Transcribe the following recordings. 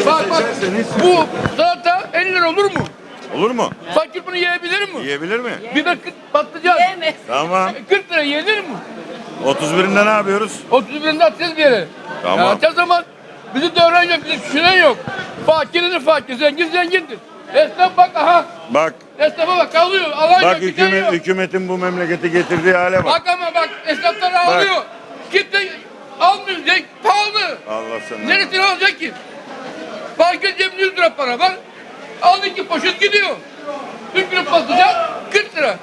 bir Bak bak bu salata 50 lira olur mu? olur mu? Fakir bunu yiyebilir mi? Yiyebilir mi? Biber kırk patlıcan. Yemez. Tamam. 40 lira yenir mi? 31'inde ne yapıyoruz? 30 birinde atacağız bir yere. Tamam. Ya atacağız zaman bizi dövren yok, bizi düşünen yok. Fakirin fakir, zengin zengindir. Esnaf bak aha. Bak, Esnafa bak alıyor. Alan bak yok, giden hükümet, yok. hükümetin bu memleketi getirdiği hale bak. Bak ama bak esnaflar alıyor. Kimse almıyor. Zek, pahalı. Allah sana. Neresini alacak ki? Fakir cebinde 100 lira para var. Al iki poşet gidiyor. Bir kilo patlıcan 40 lira.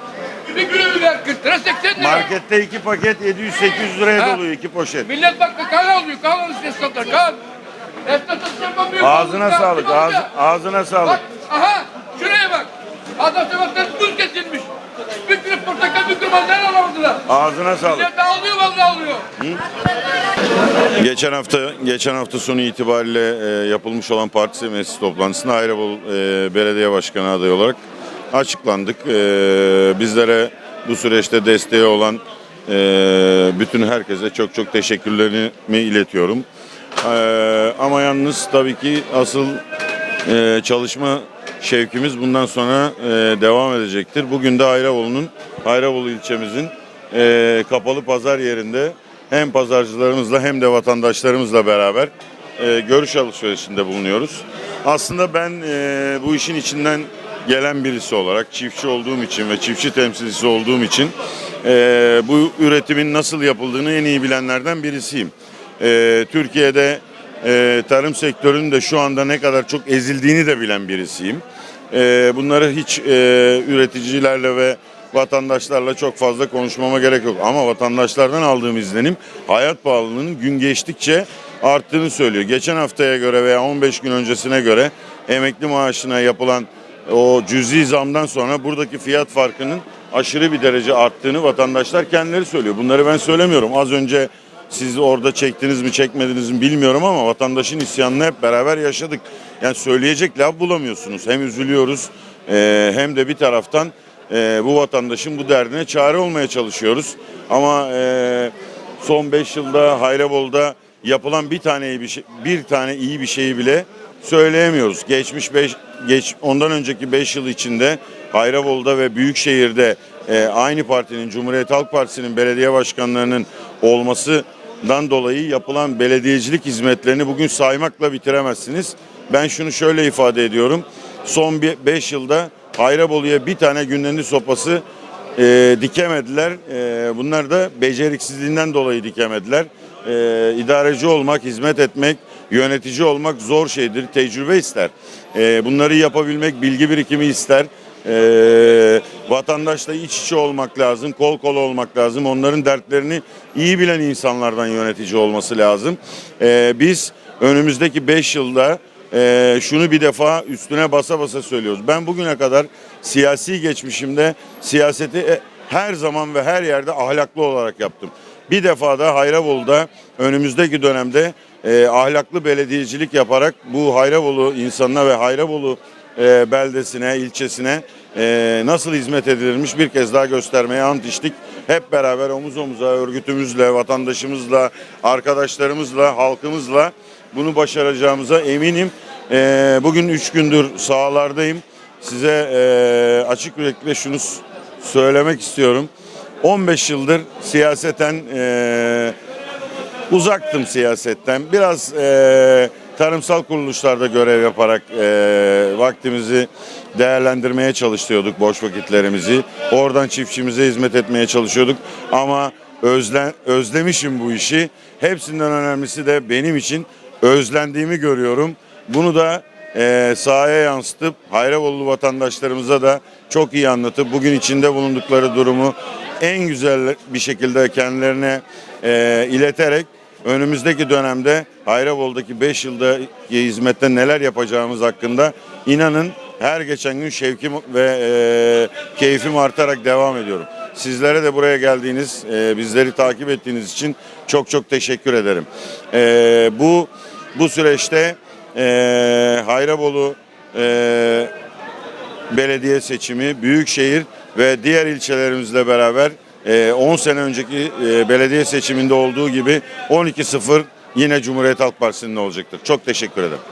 Bir kilo biber 40 lira 80 lira. Markette iki paket 700-800 liraya Ha. doluyor iki poşet. Millet bak kan alıyor. Kan alıyor esnaflar. Kan. Esnaf satış yapamıyor. Ağzına Kan, sağlık, ağzı, ağzına sağlık. Bak aha şuraya bak. Adam sabahtan tuz kesilmiş. Bir kilo portakal bir kilo mandalina alamadılar. Ağzına sağlık. Millet alıyor vallahi alıyor. Geçen hafta geçen hafta sonu itibariyle e, yapılmış olan parti meclis toplantısında Ayrabolu e, Belediye Başkanı adayı olarak açıklandık. E, bizlere bu süreçte desteği olan e, bütün herkese çok çok teşekkürlerimi iletiyorum. E, ama yalnız tabii ki asıl e, çalışma şevkimiz bundan sonra e, devam edecektir. Bugün de Ayrabolu'nun Ayrabolu ilçemizin e, kapalı pazar yerinde hem pazarcılarımızla hem de vatandaşlarımızla beraber e, görüş alışverişinde bulunuyoruz. Aslında ben e, bu işin içinden gelen birisi olarak çiftçi olduğum için ve çiftçi temsilcisi olduğum için e, bu üretimin nasıl yapıldığını en iyi bilenlerden birisiyim. E, Türkiye'de e, tarım sektörünün de şu anda ne kadar çok ezildiğini de bilen birisiyim. E, bunları hiç e, üreticilerle ve vatandaşlarla çok fazla konuşmama gerek yok. Ama vatandaşlardan aldığım izlenim hayat pahalılığının gün geçtikçe arttığını söylüyor. Geçen haftaya göre veya 15 gün öncesine göre emekli maaşına yapılan o cüzi zamdan sonra buradaki fiyat farkının aşırı bir derece arttığını vatandaşlar kendileri söylüyor. Bunları ben söylemiyorum. Az önce siz orada çektiniz mi çekmediniz mi bilmiyorum ama vatandaşın isyanını hep beraber yaşadık. Yani söyleyecek laf bulamıyorsunuz. Hem üzülüyoruz e, hem de bir taraftan e, bu vatandaşın bu derdine çare olmaya çalışıyoruz. Ama e, son 5 yılda Hayrabol'da yapılan bir tane iyi bir şey, bir tane iyi bir şeyi bile söyleyemiyoruz. Geçmiş 5 geç ondan önceki 5 yıl içinde Hayrabol'da ve Büyükşehir'de e, aynı partinin Cumhuriyet Halk Partisi'nin belediye başkanlarının olmasından dolayı yapılan belediyecilik hizmetlerini bugün saymakla bitiremezsiniz. Ben şunu şöyle ifade ediyorum. Son 5 yılda Hayrabolu'ya bir tane günlendi sopası e, dikemediler. E, bunlar da beceriksizliğinden dolayı dikemediler. E, idareci olmak, hizmet etmek, yönetici olmak zor şeydir. Tecrübe ister. E, bunları yapabilmek bilgi birikimi ister. E, vatandaşla iç içe olmak lazım, kol kola olmak lazım. Onların dertlerini iyi bilen insanlardan yönetici olması lazım. E, biz önümüzdeki 5 yılda ee, şunu bir defa üstüne basa basa söylüyoruz. Ben bugüne kadar siyasi geçmişimde siyaseti e, her zaman ve her yerde ahlaklı olarak yaptım. Bir defa da Hayrabolu'da önümüzdeki dönemde e, ahlaklı belediyecilik yaparak bu Hayrabolu insanına ve Hayrabolu e, beldesine, ilçesine e, nasıl hizmet edilirmiş bir kez daha göstermeye ant içtik. Hep beraber omuz omuza örgütümüzle, vatandaşımızla, arkadaşlarımızla, halkımızla bunu başaracağımıza eminim. Ee, bugün üç gündür sahalardayım. Size e, açık yürekli şunu söylemek istiyorum. 15 yıldır siyaseten e, uzaktım siyasetten. Biraz e, tarımsal kuruluşlarda görev yaparak e, vaktimizi değerlendirmeye çalışıyorduk boş vakitlerimizi. Oradan çiftçimize hizmet etmeye çalışıyorduk. Ama özlen, özlemişim bu işi. Hepsinden önemlisi de benim için özlendiğimi görüyorum. Bunu da e, sahaya yansıtıp Hayrabollu vatandaşlarımıza da çok iyi anlatıp bugün içinde bulundukları durumu en güzel bir şekilde kendilerine e, ileterek önümüzdeki dönemde Hayrabol'daki 5 yılda hizmette neler yapacağımız hakkında inanın her geçen gün şevkim ve e, keyfim artarak devam ediyorum. Sizlere de buraya geldiğiniz, e, bizleri takip ettiğiniz için çok çok teşekkür ederim. E, bu bu süreçte e, Hayrabolu e, belediye seçimi, büyükşehir ve diğer ilçelerimizle beraber e, 10 sene önceki e, belediye seçiminde olduğu gibi 12-0 yine Cumhuriyet Halk Partisi'nin olacaktır. Çok teşekkür ederim.